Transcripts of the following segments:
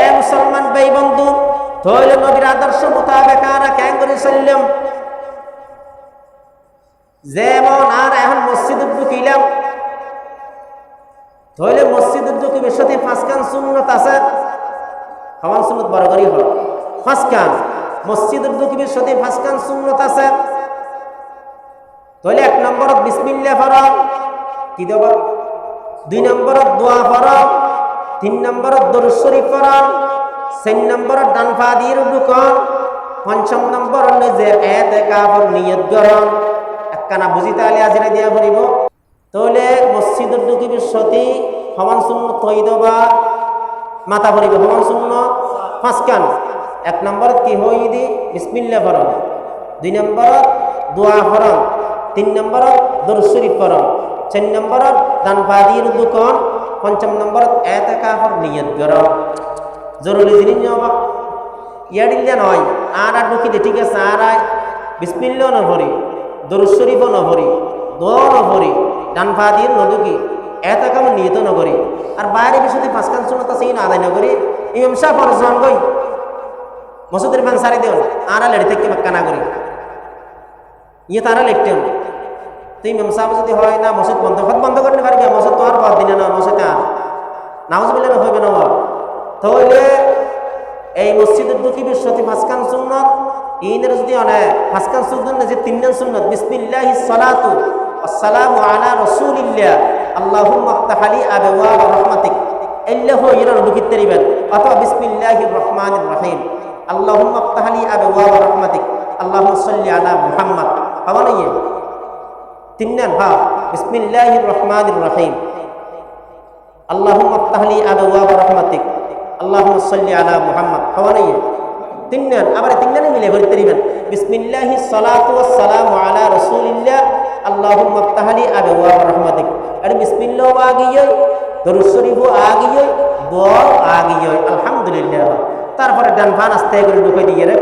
এ মুসলমান ভাই বন্ধু তাহলে নবীর আদর্শ মোতাবেক আর কেন করে চললাম। যেমন আর এখন মসজিদ ঢুকিলাম তাহলে মসজিদ ঢুকিবের সাথে পাঁচখান সুন্নত আছে। সমান সুন্নত বড় করি হল। পাঁচখান মসজিদ ঢুকিবের সাথে পাঁচখান সুন্নত আছে। তাহলে এক নম্বরত বিসমিল্লা ফরম কি দেব? দুই নম্বরত দোয়া ফরম তিন নম্বরত দরুদ শরীফ ফরম চার নম্বরত ডানফা দিয়ে ঢুকন পঞ্চম নম্বর যে এতে কাপড় নিয়ত গরম একখানা বুঝি তাহলে আজিরা দিয়া পড়িব তাহলে মসজিদত ঢুকিবির সতী সমান শূন্য থই দেবা মাথা ভরিব সমান শূন্য পাঁচখান এক নম্বরত কি হই দি? বিসমিল্লা ফরম দুই নম্বরত দোয়া ফরম তিন নম্বরত দরশরীফ ফরম চার নম্বরত দানবাদীর দোকান পঞ্চম নম্বরত এতে কাপড় নিয়ত গরম জরুরি জিনিস নেওয়া ইয়াডিল্লা নয় আর আর ঢুকি দে ঠিক আছে আর আয় বিসমিল্লাও নভরি দরুদ শরীফও নভরি দোয়াও নভরি ডান পা দিয়ে নদুকি এত কাম নিয়ত নগরি আর বাইরে বিষয়তে পাঁচখান শুনত আছে ইন আদায় নগরি ইমাম শাহ ফরজান গই মসুদের পান সারি দেও আর লেড়ি থেকে বাক্কা না করি ইয়ে তারা লিখতেন তো ইমাম সাহেব যদি হয় না, মসজিদ বন্ধ হত বন্ধ করতে পারবি মসজিদ তো আর বাদ দিনে না, মসজিদ আর নামাজ বিলে হইবে না তাহলে এই মসজিদের দুঃখী সতী পাঁচখান সুন্নত ইনের যদি অনেক পাঁচখান সুন্নত যে তিনজন সুন্নত? বিসমিল্লাহ সালাতু আসসালামু আলা রাসূলিল্লাহ। আল্লাহুম্মা আফতাহলি আবওয়াব রাহমাতিক। ইল্লাহ ইরান দুঃখিত তরিবেন। অথবা বিসমিল্লাহির রহমানির রহিম। আল্লাহুম্মা আফতাহলি আবওয়াব রাহমাতিক। আল্লাহুম্মা সাল্লি আলা মুহাম্মদ। হওয়া নাই তিনজন হ্যাঁ বিসমিল্লাহির রহমানির রহিম। আল্লাহুম্মা আফতাহলি আবওয়াব রাহমাতিক। আল্লাহুম্মা সাল্লি আলা মুহাম্মদ। হওয়া নাই। তিনজন আবার তিনজনে মিলে ভরে তরিবেন বিসমিল্লাহি সালাতু সালামু আলা রাসূলিল্লাহ। আল্লাহুম্মা আফতাহলি আবওয়াব রাহমাতিক। আর বিসমিল্লাহ আগিয়ে, দরুদ শরীফও আগিয়ে, দোয়া আগিয়ে, আলহামদুলিল্লাহ। তারপরে ডান ফান আস্তে করে ঢুকে দিয়ে রে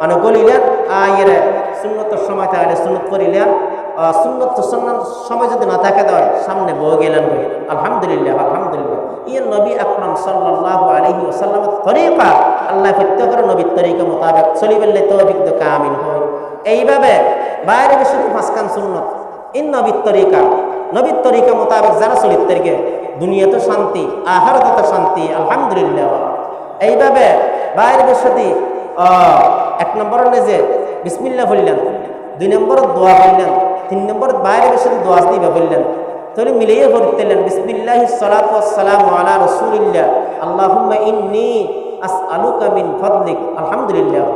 মানে বলিলেন আয়ের সুন্নতর সময় তাহলে সুন্নত করিলেন সুন্নত সুন্নত সময় যদি না থাকে দেয়, সামনে বয়ে গেলেন আলহামদুলিল্লাহ আলহামদুলিল্লাহ। ইয়ে নবী আকরম সাল্লাহ আলহি ওসাল্লামের তরিকা, আল্লাহ প্রত্যেকের নবীর তরিকা মোতাবেক চলি বললে তো অভিজ্ঞ কামিন হয়। এইভাবে বাইরে বেশি পাঁচখান সুন্নত। ইন নবীর তরিকা নবীর তরিকা মোতাবেক যারা চলিত তরিকে দুনিয়া তো শান্তি আহার তো শান্তি, আলহামদুলিল্লাহ। এইভাবে বাইরে বেশি এক নম্বর যে বিসমিল্লা বললেন, দুই নম্বর দোয়া বললেন তিন নম্বর, বাইরে বেশি দোয়া দিবে বললেন। তাহলে মিলিয়ে বলতেলেন বিসমিল্লাহ সালাত সালাম আলা রসুলিল্লাহ, আল্লাহুম্মা ইন্নি আসআলুকা মিন ফাদলিক আলহামদুলিল্লাহ।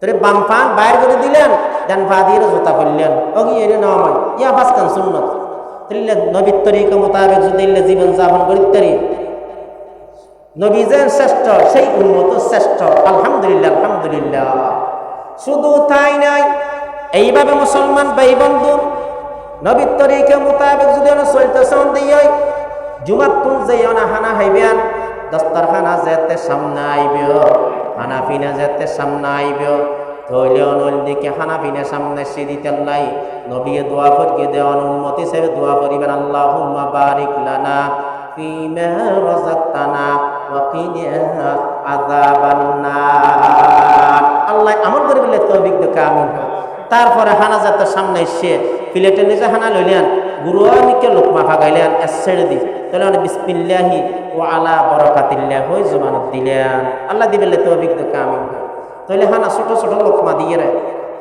তোরে বাম ফান বাইর করে দিলেন, ডান পা দিয়ে জুতা অগি এনে নেওয়া হয় ইয়া পাঁচখান সুন্নত। তাহলে নবীর তরিকা মোতাবেক যদি জীবন যাপন করিতে নবী যে শ্রেষ্ঠ, সেই উন্মত শ্রেষ্ঠ। আলহামদুলিল্লাহ আলহামদুলিল্লাহ। শুধু তাই নাই এইভাবে মুসলমান ভাই বন্ধু নবীর তরিকে মোতাবেক যদি ওরা দিয়ে চান দিই জুমাত তুল যে ওনা হানা হাইবেন, দস্তরখানা যেতে সামনে আইব হানা ফিনা যেতে সামনে আইব ধৈলেও নইল দিকে হানা ফিনে সামনে সিঁড়িতে লাই নবীয়ে দোয়া করিয়ে দেওয়ান উন্মতি হিসেবে দোয়া করিবেন আল্লাহ বারিক লানা ফিমা রজাক্তানা ওয়াকিনা আযাবান্নার আল্লাহ আমল করে বলে তৌফিক দে কামিন তারপরে হানা যাতে সামনে এসে প্লেটে নিজে হানা লইলেন, গুরু আমিকে লোকমা ফাগাইলেন ছেড়ে দি। তাহলে মানে বিসমিল্লাহি ও আলা বরকাতিল্লাহ হই জমানত দিলেন। আল্লাহ দিবেলে তৌফিক দে আমিন। তাহলে হানা ছোট ছোট লোকমা দিয়ে রে।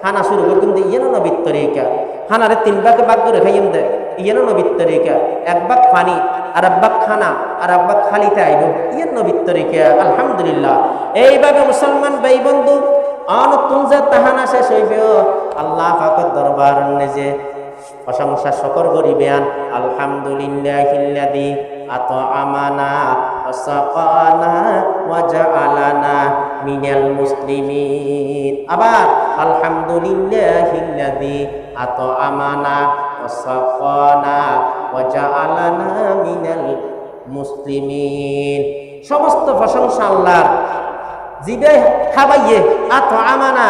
হানা শুরু করে কিন্তু ইয়েন নবীর তরিকা। হানারে তিন ভাগে ভাগ করে খাইয়েন দে, ইয়েন নবীর তরিকা। এক ভাগ পানি, আর এক ভাগ খানা, আর এক ভাগ খালিতে আইব। ইয়েন নবীর তরিকা, আলহামদুলিল্লাহ। এইভাবে মুসলমান ভাই বন্ধু অন তুমজে তাহানা শেষ হইবে আল্লাহ পাকের দরবার নিজে প্রশংসা, শকর করিবেন আলহামদুলিল্লাহিল্লাযী আত আমানা ওয়াসাকানা ওয়াজআলানা মিনাল মুসলিমিন। আবার, আলহামদুলিল্লাহিল্লাযী আত আমানা ওয়াসাকানা ওয়াজআলানা মিনাল মুসলিমিন। সমস্ত প্রশংসা আল্লাহর। জিবে খাবাইয়ে আত আমানা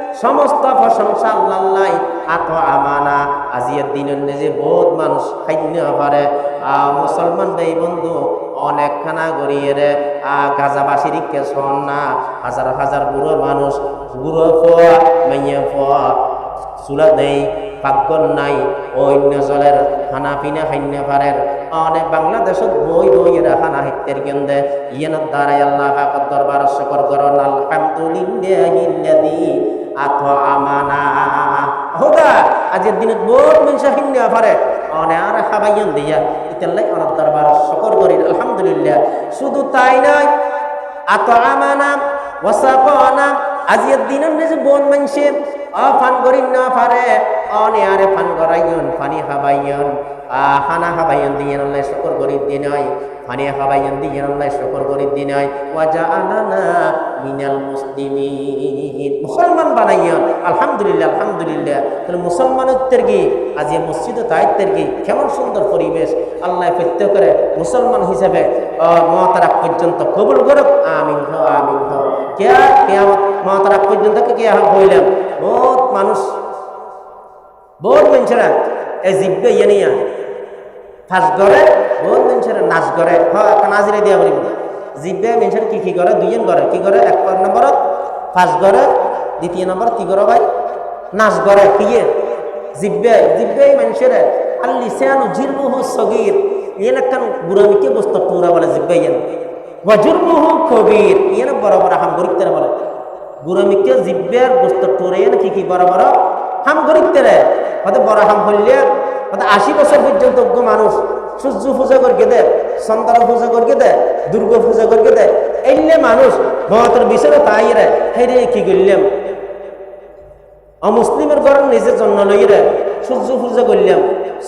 সমস্ত প্রশংসা আল্লাহ আত আমানা। আজিয়ের দিনের নিজে বহুত মানুষ খাদ্য পারে। মুসলমান ভাই বন্ধু অনেক খানা গড়িয়ে রে। গাজাবাসীর কে না, হাজার হাজার বুড়ো মানুষ, বুড়ো ফোয়া মেয়ে ফোয়া চুলা দেই পাকগন নাই অন্য জলের খানা পিনা খান্য পারের। অনেক বাংলাদেশত বই বই এরা খানা হিত্যের কেন্দ্রে ইয়েনের দ্বারাই আল্লাহ দরবার শকর করন আলহামদুলিল্লাহি আত আমানা। হোদা আজের দিনে বহুত মানুষ খান্য পারে অনে আর খাবাইন দিয়া, ইতাল্লাই অনেক দরবার শকর করি, আলহামদুলিল্লাহ। শুধু তাই নয় আত আমানা ওয়াসাকানা আজিয়ের দিনের যে বন মানুষে অ ফান করি না পারে অনে আরে ফান করাইয়ন পানি খাবাইয়ন। খানা খাবাইয়ন দিয়ে আল্লাহ শুকর করি দিন হয় পানি খাবাইয়ন দিয়ে আল্লাহ শুকর করি দিন হয় ওয়াজা আলানা মিনাল মুসলিমিন। মুসলমান বানাইয়ন আলহামদুলিল্লাহ আলহামদুলিল্লাহ। তাহলে মুসলমানের কি? আজ এই মসজিদে তাইতের কি? কেমন সুন্দর পরিবেশ। আল্লাহ প্রত্যেক করে মুসলমান হিসেবে মহাতারাক পর্যন্ত কবুল করুক। আমিন হ আমিন হ। কেয়া কেয়া মহাতারাক পর্যন্ত কে হইলাম? বহুত মানুষ, বহুত মানুষেরা এই জিব্বে ইয়ে নিয়া ফাঁস করে বহুত মানুষেরা নাচ করে হ্যাঁ নাজিরে দিয়া বলিব। জিব্বে মানুষের কি কি করে দুইজন করে কি করে এক নম্বরত ফাঁস করে দ্বিতীয় নম্বরত কি করে ভাই? নাচ করে কিয়ে জিব্বে জিব্বে মানুষের আল্লি সেয়ানো জিরমুহু সগির। ইয়েন একখান বুড়ামিকে বস্তু পুরা বলে জিব্বে ইয়েন। ওয়াজুরমুহু কবির। ইয়েন বড় বড় হাম গরিব বলে। বুড়ামিকে জিব্বের বস্তু টুরে কি কি বড় বড় হাম গরিব হয়তো বড় হাম হইলে আশি বছর পর্যন্ত মানুষ সূর্য পূজা করকে দেয় সন্তান পূজা করকে দেয়, দুর্গা পূজা করকে দেয়। এইলে মানুষ মহাতর বিষয় তাই রে হেরে কি করলাম? অমুসলিমের ঘরের নিজের জন্ম লই রে, সূর্য পূজা করলাম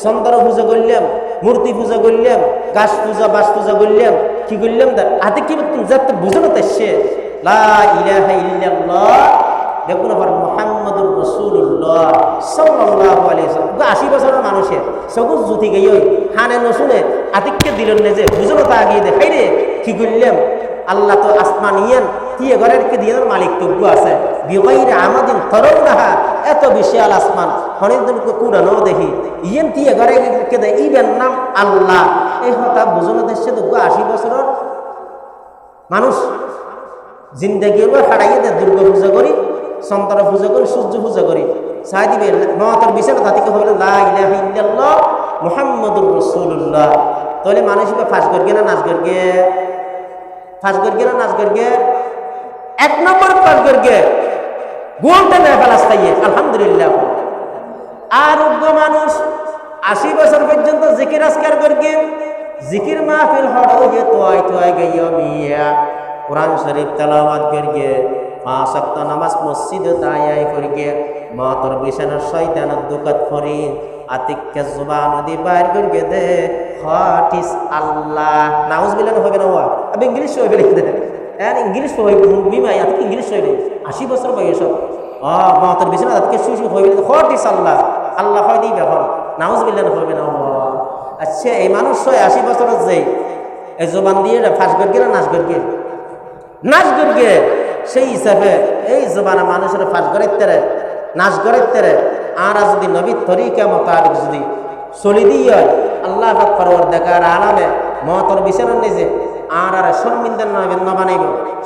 সন্তান পূজা করলাম, মূর্তি পূজা করলাম, গাছ পূজা বাস পূজা করলাম, কি করলাম হাতে কি যাতে বুঝানো সে লা ইলাহা ইল্লাল্লাহ। দেখুন আবার মোহাম্মদুর রসুল্লাহ সাল্লাহ আলিয়াল্লাম আশি বছরের মানুষের। সবুজ জুতি গেই হানে নশুনে আতিককে দিলেন নে যে বুঝলো তা আগিয়ে দেখাই রে কি করলাম? আল্লাহ তো আসমান ইয়ান, কে দিয়ে মালিক তজ্ঞ আছে। আমাদিন রাহা এত বিশাল আসমান। হনিদিন কুড়ানো দেখি। ইয়েন তিয়ে ঘরে কে দেয় ইবেন নাম আল্লাহ। এই হতা বুঝলো দেশে তজ্ঞ আশি বছরের মানুষ জিন্দগির হারাইয়ে দেয় দুর্গা পূজা করি। সন্তান পূজা করি, সূর্য পূজা করি। সাই দিবে মহাতর বিচার তাদেরকে হবে ইল্লাল্লাহ মুহাম্মদুর রসুল্লাহ তাহলে মানুষ ফাঁস করবে না নাচ করবে ফাঁস করবে না নাচ করবে এক নম্বর ফাঁস করবে গোলটা নেয় ফেলাস তাইয়ে আলহামদুলিল্লাহ। আর উগ্র মানুষ আশি বছর পর্যন্ত জিকির, আজকার করবে জিকির মাহফিল হড় যে তোয়াই তোয়াই গাইয়া মিয়া, কোরআন শরীফ তেলাওয়াত করিয়ে পাঁচ অক্ত নামাজ মসজিদে দায়াই করিয়ে মাতর বিছানার শয়তানের দুকাত করি আতিককে জুবান নদী বাইর করিয়ে দে। What is Allah. নাউজ বিলেন হবে না হওয়া আমি ইংলিশ হইবে লিখে দে এন ইংলিশ হইবে। বিমাই আতিক ইংলিশ হইবে। আশি বছর বয়স। ও মাতর বিছানা আতিকে শুই শুই হইবে হোয়াট ইস আল্লাহ। আল্লাহ হয় দিবে হল নাউজ বিলেন হবে না আচ্ছা এই মানুষ হয় আশি বছরের যে। এই জবান দিয়ে ফাঁস গড়গে না নাচ গড়গে নাচ গড়গে সেই হিসাবে এই জবানা মানুষের ফাঁস গড়ের তেরে নাচ গড়ের তেরে আর যদি নবীর তরিকা মোতাবেক যদি চলি দিয়ে আল্লাহ ফরওয়ার দেখার আলামে মতর বিচারের নিজে আর আর শর্মিন্দার নবেন ন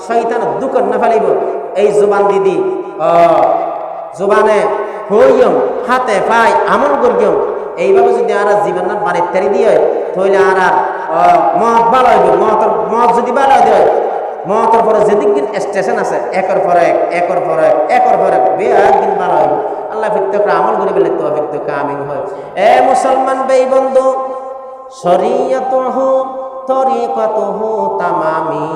শৈতান দুকর না ফেলাইব। এই জোবান দিদি জোবানে হইয়ম, হাতে পাই আমল করিয়ম, এইভাবে যদি আর জীবন বাড়ির তেরি দিয়ে তাহলে আর আর মত ভালো হইব মত মত যদি ভালো হয় মতের পরে যেদিক দিন স্টেশন আছে, একর পর এক, একর পর এক, একর পর এক দিন ভালো হইব আল্লাহ ফিত্তকে আমল করে গেলে তো ফিত্তকে আমিন হয়। এ মুসলমান বেই বন্ধু শরীয়ত হু তরিকত হু তামামি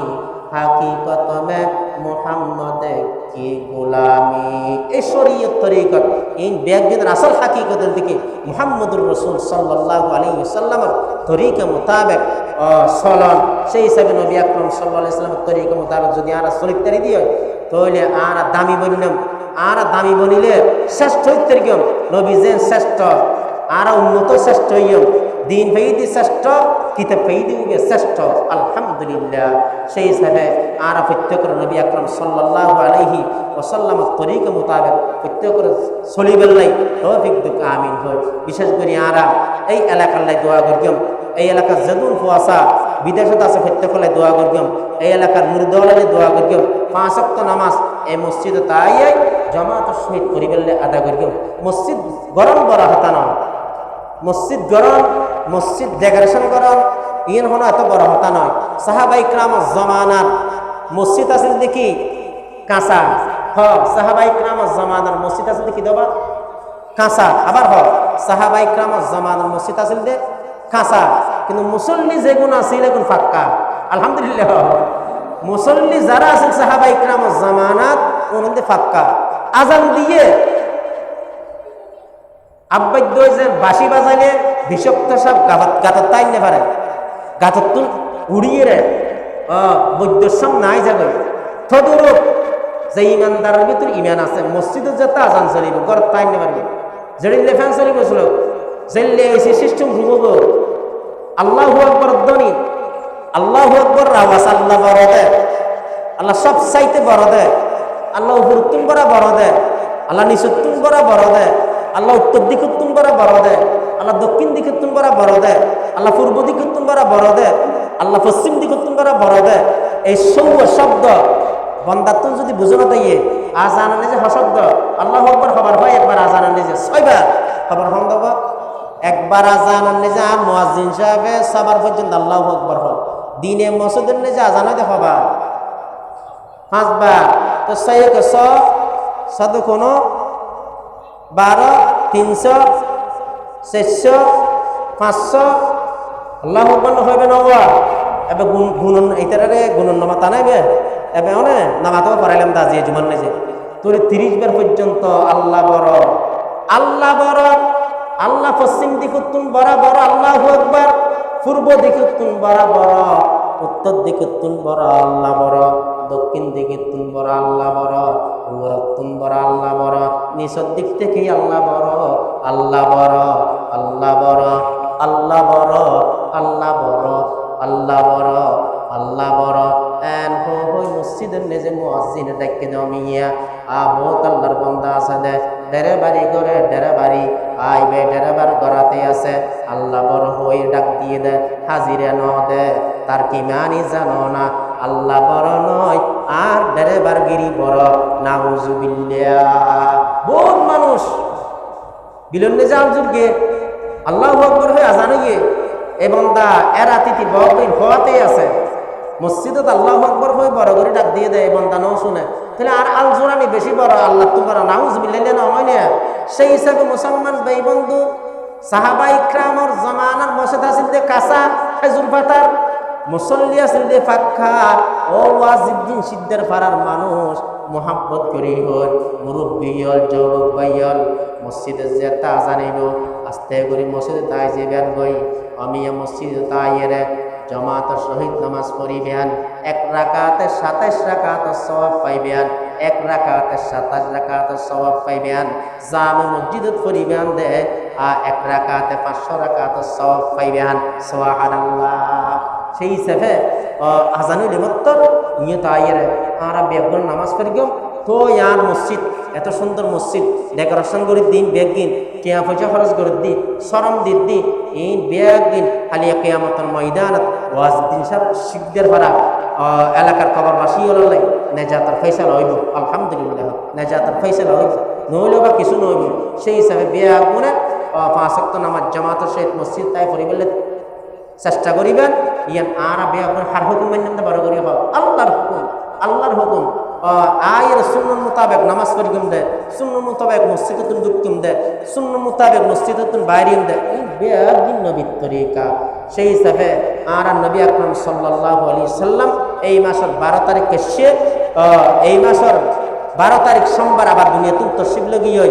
হাকিকত মে মোহাম্মদ কি গোলামি? এই শরীয়ত, তরিকত, এই ব্যাগদিনের আসল হাকিকতের দিকে মুহাম্মদুর রসুল সাল্লাহ আলী সাল্লামের তরিকা মোতাবেক চলন সেই হিসাবে নবী আকরম সাল্লাহ ইসলামের তরিকা মোতাবেক যদি আর চরিত্রারি দিয়ে তাহলে আর দামি বলিলাম আর দামি বনিলে শ্রেষ্ঠ তরিকম নবী যে শ্রেষ্ঠ, আর উন্নত শ্রেষ্ঠ হইম দিন ফেইদি শ্রেষ্ঠ, কিতাব ফেইদি উগে শ্রেষ্ঠ। আলহামদুলিল্লাহ। সেই হিসাবে আর প্রত্যেকের নবী আকরম সাল্লাহ আলাইহি ওসাল্লাম তরিক মোতাবেক প্রত্যেকের চলিবেল নাই তৌফিক দুঃখ আমিন হয়। বিশেষ করে আরা এই এলাকার লাই দোয়া করিম এই এলাকার যেদুন ফুয়াশা বিদেশত আছে, প্রত্যেকলে দোয়া করিম এই এলাকার মুরদলে দোয়া করিম পাঁচ অক্ত নামাজ এই মসজিদ তাই জমাত শহীদ পরিবেলে আদা করিম মসজিদ গরম বড় হতা নয় মসজিদ গরম, মসজিদ ডেকোরেশন গরম ইন হনো এত বড় হতা নয় সাহাবাই ক্রাম জমানার মসজিদ আছিল দেখি কাঁচা। হ সাহাবাই ক্রাম জমানার মসজিদ আছিল দেখি দেবা। কাঁচা, আবার হ সাহাবাই ক্রাম জমানার মসজিদ আছিল দে। কাঁচা কিন্তু মুসল্লি যেগুন আছিল এগুন ফাক্কা। আলহামদুলিল্লাহ। মুসল্লি যারা আছিল সাহাবাই ক্রাম জামানাত, ওনাদের ফাক্কা। আজান দিয়ে আব্বাদ্য যে বাঁশি বাজাইলে বিষক্ত সব গাবাত গাতত তাই নে পারে? গাতত তুল উড়িয়ে রে। বৈদ্যর সাম নাই যাবে থদুরূপ যে ইমানদারের ভিতর ইমান আছে, মসজিদে যেতে আজান চলিব, ঘর তাই নে পারবে? জড়িলে ফ্যান চলিব জেললে এসে সিস্টেম ঘুমব। আল্লাহ আকবর ধ্বনি আল্লাহ আকবর আওয়াজ, আল্লাহ বড় দে আল্লাহ সব চাইতে বড় দে আল্লাহ উপরুত্তুম করা বড় দে আল্লাহ নিচুত্তুম করা বড় দে আল্লাহ উত্তর দিকুত্তুম করা বড় দে আল্লাহ দক্ষিণ দিকুত্তুম করা বড় দে আল্লাহ পূর্ব দিকুত্তুম করা বড় দে আল্লাহ পশ্চিম দিকুত্তুম করা বড় দে এই সৌ শব্দ বন্দাত্ম যদি বুঝো না তাইয়ে, আজান যে হশব্দ। আল্লাহ একবার খবর হয় একবার আজান নিজে ছয়বার। খবর হন একবার আজান নিজে আর মোয়াজিন সাহেবে সবার পর্যন্ত আল্লাহ আকবর হয়। দিনে মসজিদের নিজে আজান হয় হবা পাঁচবার। তো সেই স কোনো বারো, তিনশো, চারশো, পাঁচশো। আল্লাহ আকবর হইবে নবা এবার গুণ, গুণন, এইটারে গুণন নামা টানাইবে এবার অনে নামাতেও পারাইলাম দাজি জুমান নেজে তোর তিরিশ বার পর্যন্ত আল্লাহ বড় আল্লাহ বড় আল্লাহ পশ্চিম দিক তুম বড় বড় আল্লাহ একবার পূর্ব দিক তুম বড় বড় উত্তর দিক তুম বড় আল্লাহ বড়। দক্ষিণ দিকে তুম বড় আল্লাহ বড়। উপর তুম বড় আল্লাহ বড়। নিচের দিক থেকেই আল্লাহ বড়। আল্লাহ বড় আল্লাহ বড় আল্লাহ বড় আল্লাহ বড় আল্লাহ বড় আল্লাহ বড়। এন হো হই মসজিদের নেজে মুয়াজ্জিন ডাকে জমিয়া আ বহুত আল্লাহর বান্দা আছে দে। ডেরে বাড়ি করে ডেরে বাড়ি। আইবে ডেরে বার গড়াতে আছে। আল্লাহ বড় হই ডাক দিয়ে দে হাজিরে ন দে, তার কি মানি জানো না? আল্লাহ বড় নয়, আর ডেরে বার গিরি বড়। নাউজুবিল্লাহ বহুত মানুষ। বিলন্নে যাও যুগে। আল্লাহ আকবর হয়ে আজানে গিয়ে এ বন্দা এরা তিথি বহদিন হওয়াতেই আছে। মসজিদত আল্লাহ আকবর হয়ে বড় করে ডাক দিয়ে দেয় বন্দা নাও শুনে। তাহলে আর আল জোরানি বেশি বড় আল্লাহ তো বড় নাউজ বিল্লাহ নয় না। সেই হিসাবে মুসলমান ভাই বন্ধু সাহাবাই ক্রামর জমানার মসজিদ আছিল দে কাঁচা খেজুর পাতার, মুসল্লি আছিল দে ফাক্কা ও ওয়াজিদ্দিন সিদ্ধের পাড়ার মানুষ, মোহাব্বত করি হল মুরব্বী হল যৌবক ভাই মসজিদে যে তা জানিব আস্তে করে মসজিদে তাই যে বেন গই আমি মসজিদে তাই এরে জমাত শহীদ নামাজ পড়িবেন। এক রাকাতে সাতাইশ রাকাত সবাব পাইবেন। এক রাকাতে সাতাশ রাকাত সবাব পাইবেন। জামে মসজিদত পড়িবেন দে আর এক রাকাতে পাঁচশো রাকাত সবাব পাইবেন। সেই হিসেবে আজানুল ইমত্তর ইয়ে তাইয়ের আর বেগুন নামাজ পড়ি গেম তো ইয়ার মসজিদ, এত সুন্দর মসজিদ, ডেকোরেশন করে দিন, বেগ দিন, কেয়া পয়সা খরচ করে দিন, সরম দিন দিন, এই বেগ দিন, খালি কেয়ামতন ময়দানত ওয়াজ দিন সব শিখদের ভাড়া এলাকার খবরবাসী হল নাই নেজাতার ফৈসালা হইব, আলহামদুলিল্লাহ, নেজাতার ফৈসালা হইব নহলে বা কিছু নহইব সেই হিসাবে বিয়া গুণে পাঁচক্ত নামাজ জামাতের সহিত মসজিদ তাই পরিবেলে চেষ্টা করিবেন, ইয়ান আর বিয়া গুণ হার হুকুম মান্য বড় করি হোক আল্লাহর হুকুম আল্লাহর হুকুম। আয়ের শূন্য মোতাবেক নামাজ পড়িম দে শূন্য মোতাবেক মসজিদে তুন ঢুকিম দে শূন্য মোতাবেক মসজিদে তুন বাইরিম দে। এই বেয়াদিন নবীর তরিকা সেই হিসাবে আর নবী আকরম সাল্লাহ আলী সাল্লাম এই মাসের বারো তারিখে সে এই মাসের বারো তারিখ সোমবার আবার দুনিয়া তুল তসিব লগিয়ে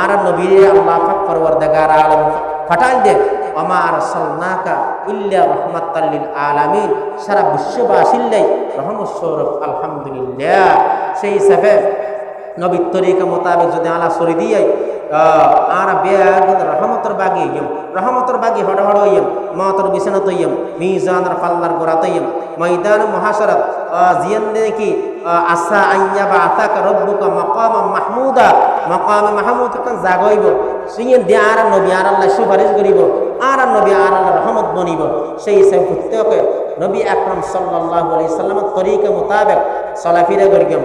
আর নবীর আল্লাহ ফাক দেগার আলম ফাটাইল দে। আমার সাল্লাকা ইল্লা রহমাতাল্লিল আলামিন। সারা বিশ্ববাসিল্লাই রহমত সৌরভ আলহামদুলিল্লাহ। সেই হিসাবে নবীর তরিকা মোতাবেক যদি আলা সরি দিয়ে আর বেয়াগুন রহমতর বাগি ইয়ম রহমতর বাগি হড় ইয়ম মতর বিছানাত ইয়ম মিজানের পাল্লার গোড়াত ইয়ম ময়দান মহাশরত জিয়ান কি আসা আইয়া বা আতাকা রব্বুকা মাকাম মাহমুদা। মাকাম মাহমুদ কান জাগইব। দিয়ে আর নবী আর আল্লাহ সুপারিশ করিব। আর নবী আর আল্লাহ রহমত বনিব। সেই হিসাবে প্রত্যেকে নবী আকরম সাল্লাল্লাহু আলাইহি সাল্লামের তরিকা মোতাবেক চলাফেরা করিম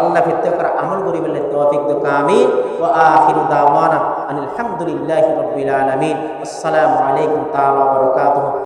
আল্লাহ প্রত্যেকের আমল করিবেন তৌফিক দোকা আমি ও আখিরু দাওয়ানা আলহামদুলিল্লাহি রাব্বিল আলামিন। আসসালামু আলাইকুম ওয়া বারাকাতুহু।